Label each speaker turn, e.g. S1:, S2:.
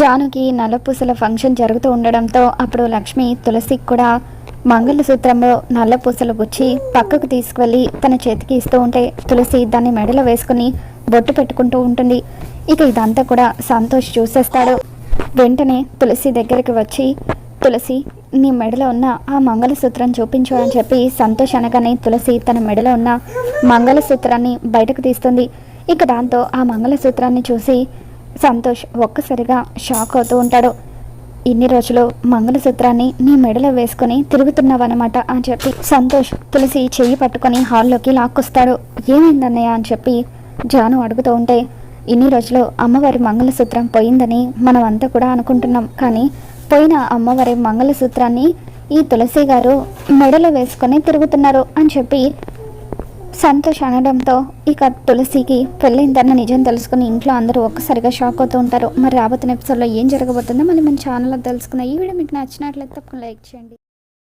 S1: జానుకి నల్లపూసల function జరుగుతూ ఉండడంతో అప్పుడు లక్ష్మి తులసికి కూడా మంగళసూత్రంలో నల్లపూసలు గుచ్చి పక్కకు తీసుకువెళ్ళి తన చేతికి ఇస్తూ ఉంటే తులసి దాన్ని మెడలో వేసుకుని బొట్టు పెట్టుకుంటూ ఉంటుంది. ఇక ఇదంతా కూడా సంతోష్ చూసేస్తాడు. వెంటనే తులసి దగ్గరికి వచ్చి తులసి నీ మెడలో ఉన్న ఆ మంగళసూత్రం చూపించు అని చెప్పి సంతోష్ అనగానే తులసి తన మెడలో ఉన్న మంగళసూత్రాన్ని బయటకు తీస్తుంది. ఇక దాంతో ఆ మంగళసూత్రాన్ని చూసి సంతోష్ ఒక్కసారిగా షాక్ అవుతూ ఉంటాడు. ఇన్ని రోజులు మంగళసూత్రాన్ని నీ మెడలో వేసుకొని తిరుగుతున్నావన్నమాట అని చెప్పి సంతోష్ తులసి చెయ్యి పట్టుకొని హాల్లోకి లాక్కొస్తాడు. ఏమైందన్నయ్య అని చెప్పి జాను అడుగుతూ ఉంటే ఇన్ని రోజులు అమ్మవారి మంగళసూత్రం పోయిందని మనం అంతా కూడా అనుకుంటున్నాం. కానీ పోయిన అమ్మవారి మంగళసూత్రాన్ని ఈ తులసి గారు మెడలో వేసుకొని తిరుగుతున్నారు అని చెప్పి సంతోష్ అనడంతో ఇక తులసికి పెళ్ళైందన్న నిజం తెలుసుకుని ఇంట్లో అందరూ ఒక్కసారిగా షాక్ అవుతూ ఉంటారు. మరి రాబోతున్న ఎపిసోడ్లో ఏం జరగబోతుందో మళ్ళీ మన ఛానల్లో తెలుసుకున్న ఈ వీడియో మీకు నచ్చినట్లయితే తప్పకుండా లైక్ చేయండి.